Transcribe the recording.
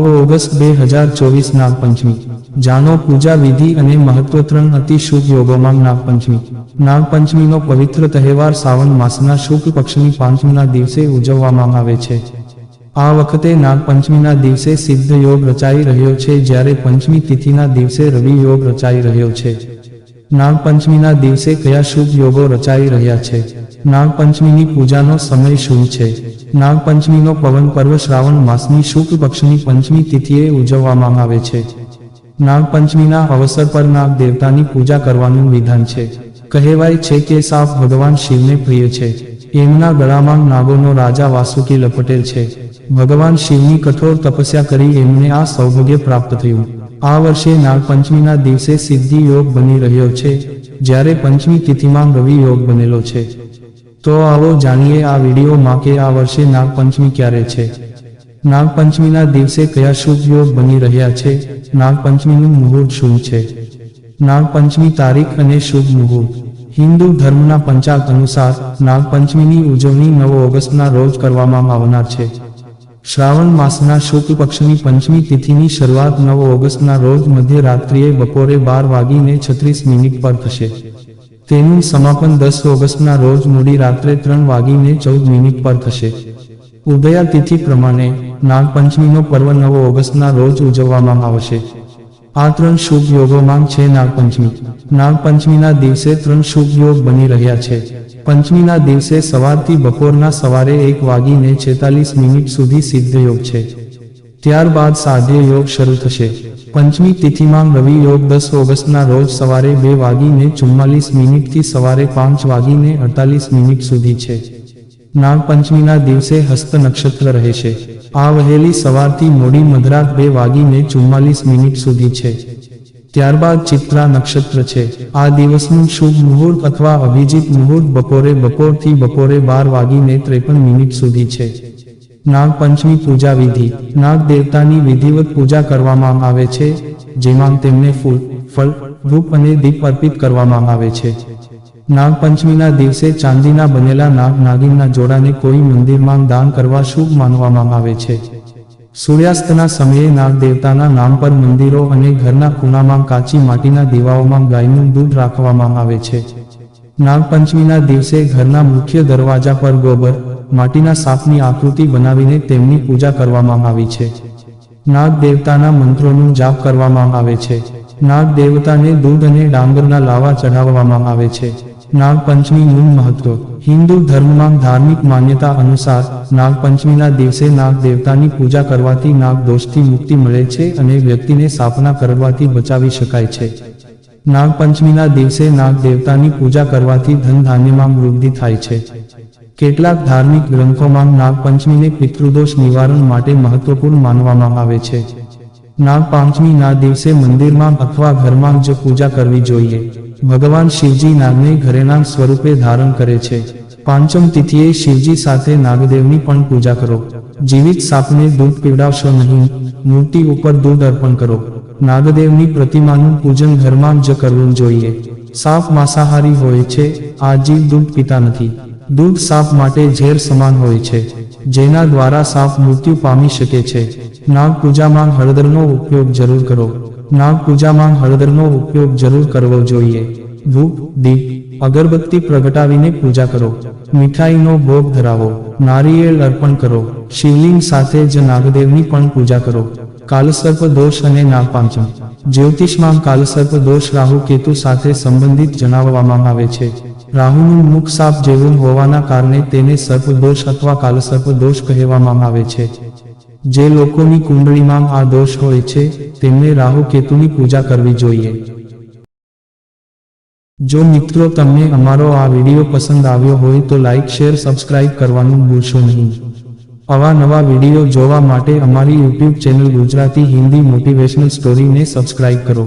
August બે હજાર ચોવીસ નાગપંચમી. જાનો પૂજા વિધિ અને મહત્વ ત્રણ અતિ યોગોમાં નાગપંચમી. નાગપંચમીનો પવિત્ર તહેવાર શ્રાવણ માસના શુક્લ પક્ષની પાંચમના દિવસે ઉજવવામાં આવે છે. આ વખતે નાગપંચમીના દિવસે સિદ્ધ યોગ રચાઈ રહ્યો છે જ્યારે પંચમી તિથિના દિવસે રવિ યોગ રચાઈ રહ્યો છે. નાગપંચમીના દિવસે કયા શુભ યોગો રચાઈ રહ્યા છે? નાગપંચમીની પૂજાનો સમય શું છે? નાગપંચમીનો પવન પર્વ શ્રાવણ માસની શુક્લ પક્ષની પંચમી તિથિએ ઉજવવામાં આવે છે. નાગપંચમીના અવસર પર નાગ દેવતાની પૂજા કરવાનું વિધાન છે. કહેવાય છે કે સાપ ભગવાન શિવને પ્રિય છે. એમના ગળામાં નાગોનો રાજા વાસુકી લપટેલ છે. ભગવાન શિવની કઠોર તપસ્યા કરી એમને આ સૌભાગ્ય પ્રાપ્ત થયું. આ વર્ષે નાગપંચમીના દિવસે સિદ્ધિ યોગ બની રહ્યો છે, જ્યારે પંચમી તિથિમાં રવિ યોગ બનેલો છે. તો આવો જાણીએ આ વિડીયોમાં કે આ વર્ષે નાગપંચમી ક્યારે છે. નાગપંચમીના દિવસે કયા શુભ યોગ બની રહ્યા છે, નાગપંચમીનું મુહૂર્ત શું છે? નાગપંચમી તારીખ અને શુભ મુહૂર્ત. હિન્દુ ધર્મના પંચાંગ અનુસાર નાગપંચમીની ઉજવણી નવ ઓગસ્ટના રોજ કરવામાં આવનાર છે. શ્રાવણ માસના શુક્લ પક્ષની પંચમી તિથિની શરૂઆત નવ ઓગસ્ટના રોજ મધ્યરાત્રિએ બપોરે બાર વાગીને છત્રીસ મિનિટ પર થશે. તેનું સમાપન દસ ઓગસ્ટના રોજ મોડી રાત્રે ત્રણ વાગીને ચૌદ મિનિટ પર થશે. ઉદયા તિથિ પ્રમાણે નાગપંચમીનો પર્વ નવ ઓગસ્ટના રોજ ઉજવવામાં આવશે. આ ત્રણ શુભ યોગોમાં છે નાગપંચમી. નાગપંચમીના દિવસે ત્રણ શુભ યોગ બની રહ્યા છે. પંચમીના દિવસે સવારથી બપોરના સવારે એક વાગીને છેતાલીસ મિનિટ સુધી સિદ્ધ યોગ છે. ત્યારબાદ સાધ્ય યોગ શરૂ થશે. પંચમી તિથિમાં રવિ યોગ દસ ઓગસ્ટના રોજ સવારે બે વાગીને ચુમ્માલીસ મિનિટથી સવારે પાંચ વાગીને અડતાલીસ મિનિટ સુધી છે. નાગપંચમીના દિવસે હસ્ત નક્ષત્ર રહેશે આ વહેલી સવારથી મોડી મધરાત બે વાગીને ચુમ્માલીસ મિનિટ સુધી છે. ત્યારબાદ ચિત્રા નક્ષત્ર છે. આ દિવસનું શુભ મુહૂર્ત અથવા અભિજીત મુહૂર્ત બપોરે બપોરથી બપોરે બાર વાગીને ત્રેપન મિનિટ સુધી છે. નાગપંચમી પૂજા વિધિ. નાગ દેવતાની વિધિવત પૂજા કરવામાં આવે છે, જેમાં તેમને ફૂલ, ફળ, ધૂપ અને દીપ અર્પિત કરવામાં આવે છે. નાગપંચમીના દિવસે ચાંદીના બનેલા નાગ નાગિનના જોડાને કોઈ મંદિરમાં દાન કરવા શુભ માનવામાં આવે છે. સૂર્યાસ્તના સમયે નાગ દેવતાના નામ પર મંદિરો અને ઘરના ખૂણામાં કાચી માટીના દીવાઓમાં ગાયનું દૂધ રાખવામાં આવે છે. નાગપંચમીના દિવસે ઘરના મુખ્ય દરવાજા પર ગોબર, માટીના સાપની આકૃતિ બનાવીને તેમની પૂજા કરવામાં આવી છે. નાગ દેવતાના મંત્રોનું જાપ કરવામાં આવે છે. નાગ દેવતાને દૂધ અને ડાંગરના લાવા ચઢાવવામાં આવે છે. નાગપંચમીનું મહત્વ. હિન્દુ ધર્મમાં ધાર્મિક માન્યતા અનુસાર નાગપંચમીના દિવસે નાગ દેવતાની પૂજા કરવાથી નાગ દોષથી મુક્તિ મળે છે અને વ્યક્તિને સ્થાપના કરવાથી બચાવી શકાય છે. નાગપંચમીના દિવસે નાગ દેવતાની પૂજા કરવાથી ધન ધાન્યમાં વૃદ્ધિ થાય છે. કેટલાક ધાર્મિક ગ્રંથોમાં નાગપંચમીને પિતૃદોષ નિવારણ માટે મહત્વપૂર્ણ માનવામાં આવે છે. નાગપંચમીના દિવસે મંદિરમાં અથવા ઘરમાં જ પૂજા કરવી જોઈએ. ભગવાન શિવજી નાગને ઘરેના સ્વરૂપે ધારણ કરે છે. પાંચમ તિથિએ શિવજી સાથે નાગદેવની પણ પૂજા કરો. જીવિત સાપને દૂધ પીવડાવશો નહીં. મૂર્તિ ઉપર દૂધ અર્પણ કરો. નાગદેવની પ્રતિમાનું પૂજન ઘરમાં જ કરવું જોઈએ. સાપ માંસાહારી હોય છે, આ જીવ દૂધ પીતા નથી. દૂધ સાપ માટે ઝેર સમાન હોય છે, જેના દ્વારા સાપ મૃત્યુ પામી શકે છે. નાગ પૂજામાં હળદરનો ઉપયોગ જરૂર કરો. નાગ પૂજામાં હળદરનો ઉપયોગ જરૂર કરવો જોઈએ. ધૂપ, દીપ, અગરબત્તી પ્રગટાવીને પૂજા કરો. મીઠાઈનો ભોગ ધરાવો. નારિયેળ અર્પણ કરો. શિવલિંગ સાથે જ નાગદેવની પણ પૂજા કરો. કાલસર્પ દોષ અને નાગપાંચમ. જ્યોતિષમાં કાલસર્પ દોષ રાહુ કેતુ સાથે સંબંધિત જણાવવામાં આવે છે. રાહુનું મુખ સાપ જેવું હોવાના કારણે તેને સર્પ દોષ અથવા કાલસર્પ દોષ કહેવામાં આવે છે. જે લોકોની કુંડળીમાં આ દોષ હોય છે, તેમને રાહુ કેતુની પૂજા કરવી જોઈએ. જો મિત્રો તમને અમારો આ વીડિયો પસંદ આવ્યો હોય તો લાઇક શેર, સબસ્ક્રાઇબ કરવાનું ભૂલશો નહીં. આવા નવા વીડિયો જોવા માટે અમારી YouTube channel Gujarati Hindi motivational સ્ટોરીને subscribe કરો.